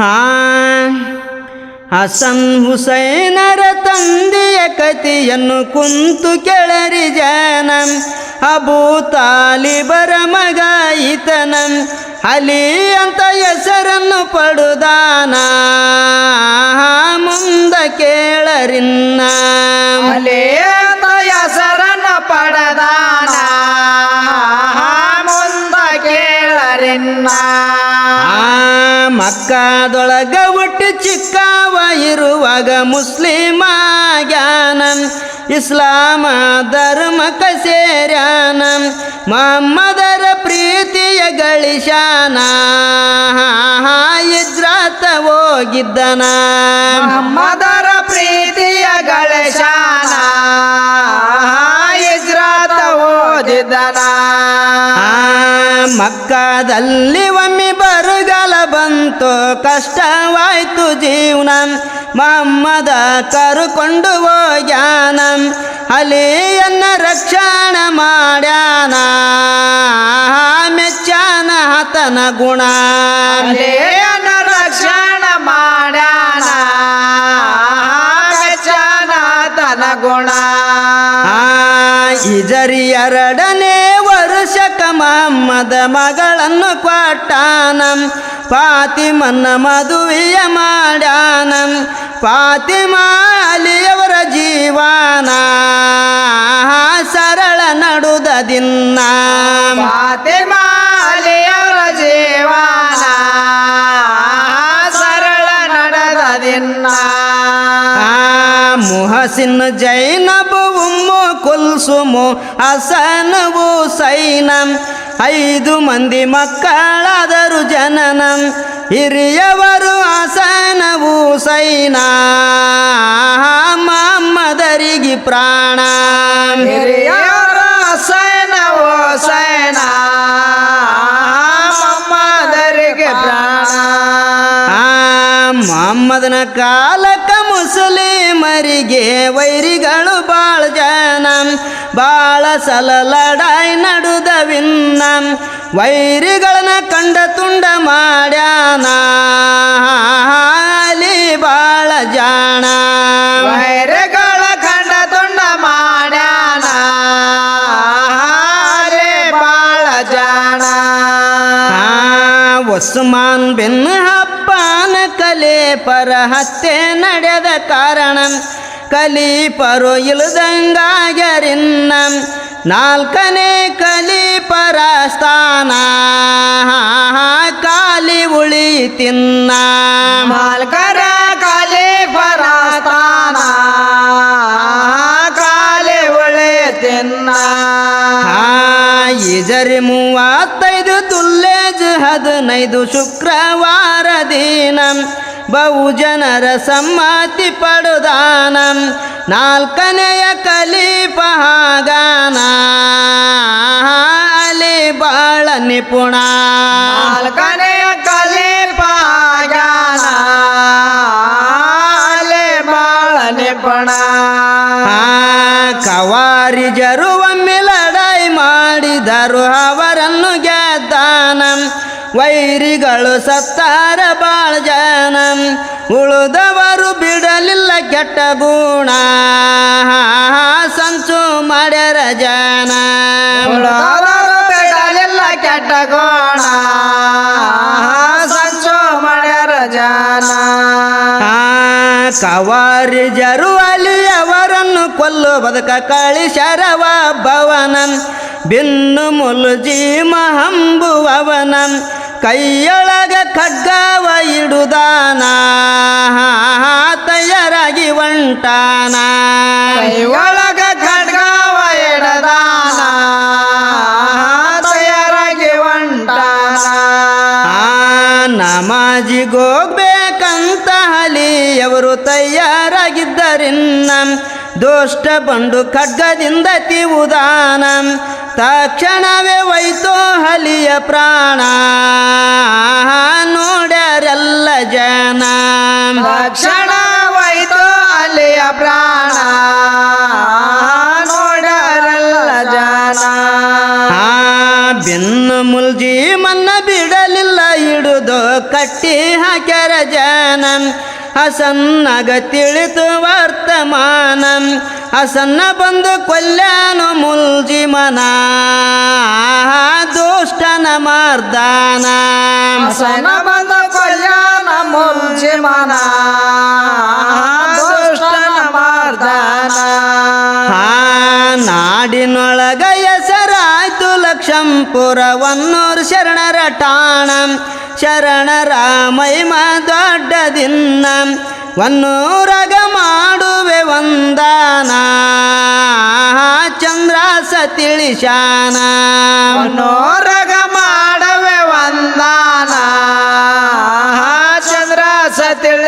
ಹಾ ಹಸನ್ ಹುಸೈನರ ತಂದೆಯ ಕಥೆಯನ್ನು ಕುಂತು ಕೆಳರಿ ಜನ. ಅಬೂ ತಾಲಿಬರ ಮಗ ಈತನ. ಅಲಿ ಅಂತ ಹೆಸರನ್ನು ಪಡುದಾನ. ಮುಂದ ಕೇಳರಿನ್ನ. ಪಡದಾನ ಹೆಸರನ್ನ ಪಡೆದಾನ. ಮುಂದ ಕೇಳರಿನ್ನ. ಮಕ್ಕದೊಳಗ ಒಟ್ಟು ಚಿಕ್ಕವ ಇರುವಾಗ ಮುಸ್ಲಿಮ ಜ್ಞಾನ ಇಸ್ಲಾಮ ಧರ್ಮಕ ಸೇರ್ಯಾನ ಮೊಹಮ್ಮದರ ಪ್ರೀತಿಯ ಗಳಿಶಾನ. ಇದ್ರಾತ ಹೋಗಿದ್ದನ. ಮದರ ಪ್ರೀತಿಯ ಗಳಿಶಾನ. ಇದ್ರಾತ ಓದಿದ್ದನ ಮಕ್ಕದಲ್ಲಿ ಬರಗಾಲ ಬಂತು ಕಷ್ಟವಾಯ್ತು ಜೀವನ. ಮೊಹಮ್ಮದ ಕರುಕೊಂಡು ಹೋಗ್ಯಾನ ಅಲಿಯನ್ನ ರಕ್ಷಣ ಮಾಡ್ಯಾನ. ಮೆಚ್ಚಾನ ಹತನ ಗುಣ. ಅಲಿಯನ್ನ ರಕ್ಷಣೆ ಮಾಡ್ಯಾನ. ಮೆಚ್ಚಾನ ತನ ಗುಣ. ಆ ಇಜರಿ ಎರಡನೇ ವರ್ಷಕ ಮಹಮ್ಮದ ಮಗಳನ್ನು ಕೊಟ್ಟಾನ. ಫಾತಿಮನ್ನ ಮದುವೆಯ ಮಾಡ್ಯಾನ ಫಾತಿಮಾ ಅಲಿಯವರ ಜೀವನ ಸರಳ ನಡುದ ದಿನ ಫಾತಿಮಾ ಅಲಿಯವರ ಜೀವನ ಸರಳ ನಡೆದ ದಿನ ಆ ಮುಹಸಿನ್ ಜೈನಬು ಉಮ್ಮು ಕುಲ್ಸುಮು ಹಸನ್ ಹುಸೈನ ಐದು ಮಂದಿ ಮಕ್ಕಳಾದರು ಜನನ. ಹಿರಿಯವರು ಆಸನವು ಸೈನಾ. ಮಾಮದರಿಗೆ ಪ್ರಾಣ. ಹಿರಿಯವರು ಆಸನವು ಸೈನಾ. ಮಮ್ಮದರಿಗೆ ಪ್ರಾಣ. ಮೊಹಮ್ಮದನ ಕಾಲಕ ಮುಸ್ಲಿಮರಿಗೆ ವೈರಿಗಳು ಬಾಳ ಬಾಳ ಸಲ ಲಡಾಯಿ ನಡುದವಿನ್ನ ವೈರಿಗಳನ್ನ ಕಂಡ ತುಂಡ ಮಾಡ್ಯಾನ ಅಲ್ಲಿ ಬಾಳ ಜಾಣ. ವೈರಗಳ ಕಂಡ ತುಂಡ ಮಾಡ್ಯಾನ ಬಾಳ ಜಾಣ. ಆ ಒಸ್ಮಾನ್ ಬಿನ್ ಹಪ್ಪಾನ ಕಲೆ ಪರ ಹತ್ಯೆ ನಡೆದ ಕಾರಣ ಕಲೀಪರು ಇಲ್ದಂಗಾಗ್ಯರಿನ್ನ ನಾಲ್ಕನೇ ಕಲೀಪರ ಸ್ಥಾನ ಕಾಲಿ ಉಳಿ ತಿನ್ನ. ಮಾಲ್ಕರ ಕಾಲಿ ಪರಾಸ್ತಾನ ಕಾಲಿ ಉಳಿ ತಿನ್ನ. ಇಜರಿ ಮೂವತ್ತೈದು ತುಲ್ಲೇಜ್ ಹದಿನೈದು ಶುಕ್ರವಾರ ದಿನ. ಬಹುಜನರ ಸಮ್ಮತಿ ಪಡುದಾನ. ನಾಲ್ಕನೆಯ ಕಲಿಪಹಾಗಾನ ಅಲಿ ಬಾಳ ನಿಪುಣ. ನಾಲ್ಕನೆಯ ಕಲಿ ಪಾಗಾನ ಅಲೆ ಬಾಳ ನಿಪುಣ. ಕವಾರಿ ಜರುವ ಮಿಲಡೈ ಮಾಡಿದರು ಅವರನ್ನು ಗೆದ್ದಾನ ವೈರಿಗಳು ಸತ್ತಾರ ಬಾಳ ಜನ. ಉಳಿದವರು ಬಿಡಲಿಲ್ಲ ಕೆಟ್ಟ ಗುಣ. ಸಂಚು ಮಾಡ್ಯಾರ ಜನ. ಬಿಡಲಿಲ್ಲ ಕೆಟ್ಟ ಗುಣ. ಸಂಚು ಮಾಡ್ಯಾರ ಜನ. ಕವಾರಿ ಜರು ಅಲ್ಲಿ ಅವರನ್ನು ಕೊಲ್ಲು ಬದುಕ ಕಳಿಶರವ ಭವನ. ಬಿನ್ನು ಮುಲ್ಜಿ ಮಹಂಬುವವನ ಕೈಯೊಳಗ ಖಡ್ಗವ ಇಡುದಾನ. ತಯಾರಾಗಿ ಒಂಟಾನ. ಕೈಯೊಳಗ ಒಳಗ ಖಡ್ಗವ ಇಡದಾನ. ತಯಾರಾಗಿ ಒಂಟಾನ. ಆ ನಮಾಜಿಗೋಗ್ಬೇಕಂತ ಹಲಿಯವರು ತಯಾರಾಗಿದ್ದರಿನ್ನ. ದೋಷ್ಟ ಬಂಡು ಖಡ್ಗದಿಂದ ತಿವುದಾನ. ತಕ್ಷಣವೇ ವೈತೋ ಹಲಿಯ ಪ್ರಾಣ. ನೋಡ್ಯಾರೆಲ್ಲ ಜನ. ತಕ್ಷಣ ವೈತೋ ಅಲಿಯ ಪ್ರಾಣ. ನೋಡ್ಯಾರೆಲ್ಲ ಜನ. ಬೆನ್ನು ಮುಲ್ಜಿ ಮನ್ನ ಬಿಡಲಿಲ್ಲ ಇಡುದು ಕಟ್ಟಿ ಹಾಕ್ಯಾರ ಜನ ಅಸನ್ನಗ ತಿಳಿತು ವರ್ತಮಾನ. ಹಸನ್ನ ಬಂದು ಕೊಲ್ಯಾನು ಮುಲ್ಜಿ ಮನ ದುಷ್ಟನ ಮಾರ್ದಾನ. ಹಸನ ಬಂದ ಕೊಲ್ಯಾನ ಮುಲ್ಜಿ ಮನ ದುಷ್ಟನ ಮಾರ್ದಾನ. ಹಾ ನಾಡಿನೊಳಗ ಹೆಸರಾಯ್ತು ಲಕ್ಷಂಪುರ ಒನ್ನೂರು ಶರಣರ ಶರಣರ ಮಹಿಮ ದೊಡ್ಡದಿನ್ನ ಒನ್ನೂರಗ ಮಾಡುವೆ ಒಂದಾನ ಸ ತಿಳಿಶಾನ ಒನ್ನೂರಗ ಮಾಡುವೆ ವಂದಾನ. ಚಂದ್ರ ಸತಿಳ